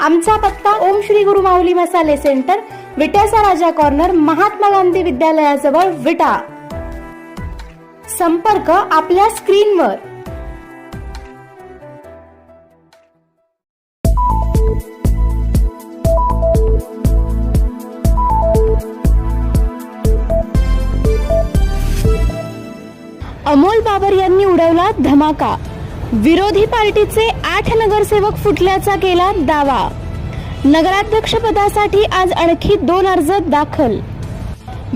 आमचा पत्ता ओम श्री गुरु माऊली मसाले सेंटर विट्याचा राजा कॉर्नर महात्मा गांधी विद्यालयाजवळ विटा. संपर्क आपल्या स्क्रीनवर. अमोल बाबर यांनी उडवला धमाका. विरोधी पार्टीचे आठ नगरसेवक फुटल्याचा केला दावा. नगराध्यक्षपदासाठी आज आणखी दोन अर्ज दाखल.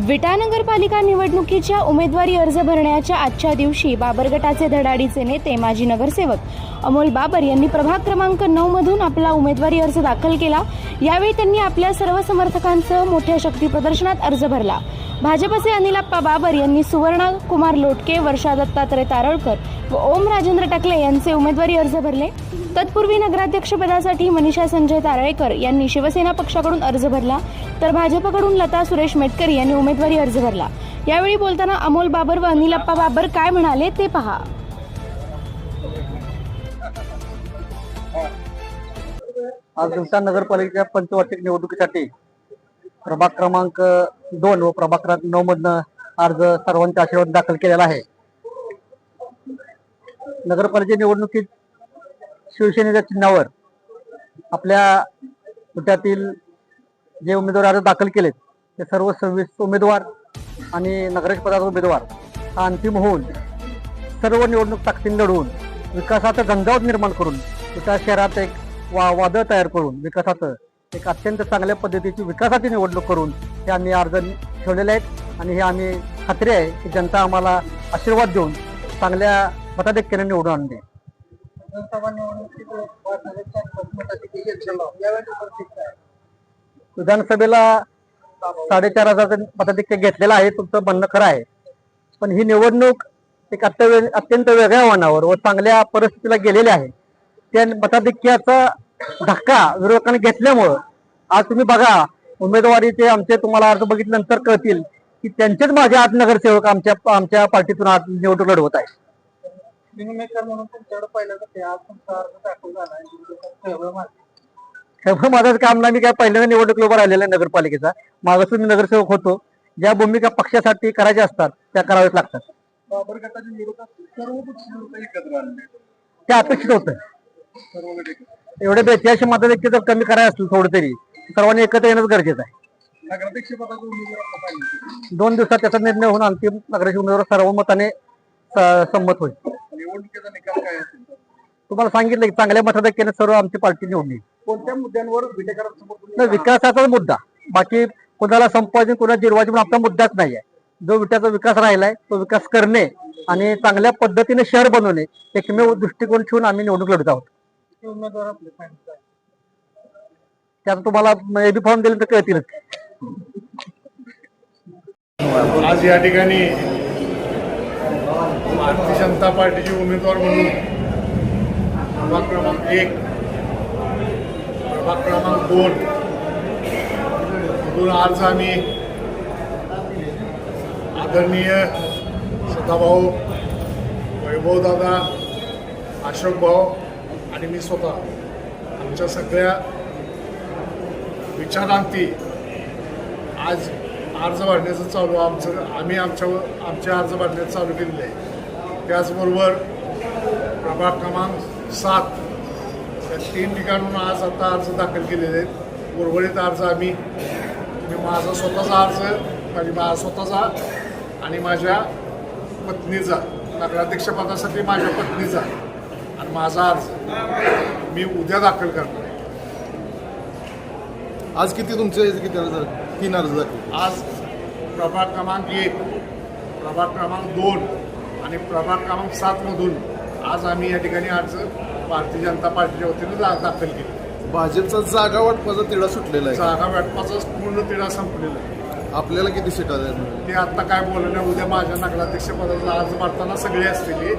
विटा नगरपालिका निवडणुकीच्या उमेदवारी अर्ज भरण्याच्या आजच्या दिवशी बाबर गटाचे धडाडीचे नेते माजी नगरसेवक अमोल बाबर यांनी प्रभाग क्रमांक नऊ मधून आपला उमेदवारी अर्ज दाखल केला. यावेळी त्यांनी आपल्या सर्व समर्थकांसह मोठ्या शक्ती प्रदर्शनात अर्ज भरला. भाजपचे अनिलप्पा बाबर यांनी सुवर्ण कुमार लोटके वर्षा दत्तात्रय तारळकर व ओम राजेंद्र टकले यांचे उमेदवारी अर्ज भरले. तत्पूर्वी नगराध्यक्षपदासाठी मनीषा संजय तारळेकर यांनी शिवसेना पक्षाकडून अर्ज भरला तर भाजपकडून लता सुरेश मेटकरी यांनी उमेदवारी अर्ज भरला. यावेळी बोलताना अमोल बाबर व अनिलप्पा बाबर काय म्हणाले ते पहा. आज दिवसा नगरपालिकेच्या पंचवार्षिक निवडणुकीसाठी प्रभाग क्रमांक दोन व प्रभाग क्रमांक नऊ मधनं अर्ज सर्वांच्या आशीर्वाद दाखल केलेला आहे. नगरपालिका निवडणुकीत शिवसेनेच्या चिन्हावर आपल्या पुट्यातील जे उमेदवार अर्ज दाखल केलेत ते सर्व सव्वीस उमेदवार आणि नगराध्यक्ष पदाचा उमेदवार हा अंतिम होऊन सर्व निवडणूक ताकदीन लढवून विकासाचं गंगावत निर्माण करून त्या शहरात एक वा वादळ तयार करून विकासाचं एक अत्यंत चांगल्या पद्धतीची विकासाची निवडणूक करून हे आम्ही अर्ज ठेवलेले आहेत आणि हे आम्ही खात्री आहे की जनता आम्हाला आशीर्वाद देऊन चांगल्या मताधिक्याने निवडून आणते विधानसभेला साडेचार हजार मताधिक्य घेतलेला आहे तुमचं म्हणणं खरं आहे. पण ही निवडणूक एक अत्यंत अत्यंत वेगळ्या वाहनावर व चांगल्या परिस्थितीला गेलेली आहे. त्या मताधिक्याचा धक्का विरोधकांनी घेतल्यामुळं. आज तुम्ही बघा उमेदवारीचे आमचे तुम्हाला अर्ज बघितल्यानंतर कळतील की त्यांचेच माझे आज नगरसेवक आमच्या आमच्या पार्टीतून आज निवडणूक लढवत आहे. माझंच काम नाही मी काय पहिल्यांदा निवडणूक उभा राहिलेला आहे नगरपालिकेचा. मागासून मी नगरसेवक होतो. ज्या भूमिका पक्षासाठी करायच्या असतात त्या कराव्याच लागतात. बाबर गटाच्या विरोधात सर्व पक्ष विरोध एकत्र आणले. ते अपेक्षित होतं. एवढे बेचाळीसशे मताधिक्य जर कमी करायचं असतील थोडं तरी सर्वांनी एकत्र येणंच गरजेचं आहे. नगराध्यक्ष पदाचा उमेदवार आपला पाहिजे दोन दिवसात त्याचा निर्णय होऊन अंतिम नगराध्यक्ष उमेदवार सर्वमताने स- संमत होईल. निवडणुकीचा निकाल काय असेल तुम्हाला सांगितलं की चांगल्या मताधिक्याने सर्व आमची पार्टी निवडली. कोणत्या मुद्द्यांवर विटेकरांसमोर तुम्ही तर विकासाचाच मुद्दा. बाकी कोणाला संपवायचे कोणाला जिरवायचे पण आपला मुद्दाच नाही आहे जो विट्याचा विकास राहिलाय तो विकास करणे आणि चांगल्या पद्धतीने शहर बनवणे एकमेव दृष्टिकोन ठेवून आम्ही निवडणूक लढत आहोत. ते उमेदवार आपले पाहिजे त्यात तुम्हाला एबी फॉर्म दिले तर कळतीलच. आज या ठिकाणी भारतीय जनता पार्टीचे उमेदवार म्हणून प्रभाग क्रमांक एक प्रभाग क्रमांक दोन म्हणून आज आम्ही आदरणीय सदाभाऊ वैभवदादा अशोक भाऊ आणि मी स्वतः आमच्या सगळ्या विचारांती आज अर्ज भरण्याचं चालू आमचं आम्ही आमच्या आमचे अर्ज भरण्याचं चालू केलेले आहे. त्याचबरोबर प्रभाग क्रमांक सात या तीन ठिकाणून आज आता अर्ज दाखल केलेले आहेत. उर्वरित अर्ज आम्ही मी माझा स्वतःचा अर्ज आणि माझा स्वतःचा आणि माझ्या पत्नीचा नगराध्यक्षपदासाठी माझ्या पत्नीचा. आणि माझा अर्ज मी उद्या दाखल करणार. आज किती तुमचे किती अर्ज तीन अर्ज दाखल आज प्रभाग क्रमांक एक प्रभाग क्रमांक दोन आणि प्रभाग क्रमांक सातमधून आज आम्ही या ठिकाणी अर्ज भारतीय जनता पार्टीच्या वतीनं दाखल केले. भाजपचा जागा वाटपाचा तिढा सुटलेला आहे. जागा वाटपाचा पूर्ण तिढा संपलेला आहे. आपल्याला किती सीटा ते आता काय बोलणं उद्या माझ्या नगराध्यक्षपदाचा अर्ज मारताना सगळे असतील.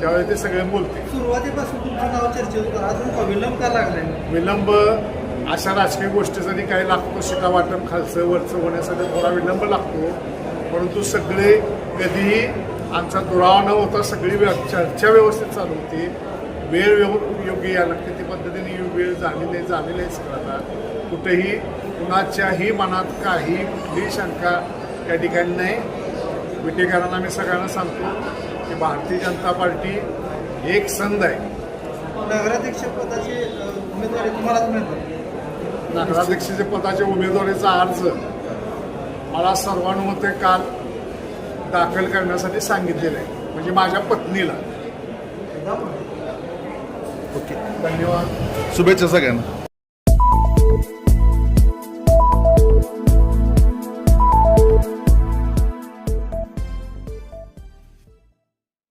त्यावेळी ते सगळे बोलतील. सुरुवातीपासून तुमचं नाव चर्चेत होतं अजून का विलंब का लागलाय विलंब अशा राजकीय गोष्टीसाठी काही लागतो शिटा वाटप खालचं वरचं होण्यासाठी थोडा विलंब लागतो परंतु सगळे कधीही आमचा दुरावा न होता सगळी व्य- चर्चा व्यवस्थित चालू होती. वेळ योग्य या लागते ती पद्धतीने वेळ झालेली आहे झालेली आहे सगळं आता. कुठेही कुणाच्याही मनात काही कुठलीही शंका त्या ठिकाणी नाही. विटेकरांना मी सगळ्यांना सांगतो की भारतीय जनता पार्टी एक संध आहे. नगराध्यक्ष पदाची अ, उमेदवारी तुम्हालाच मिळतात. नगराध्यक्षाच्या पदाच्या उमेदवारीचा अर्ज मला सर्वानुमते काल दाखल करण्यासाठी सांगितलेलं आहे. म्हणजे माझ्या पत्नीला. ओके धन्यवाद. शुभेच्छा सगळ्यांना.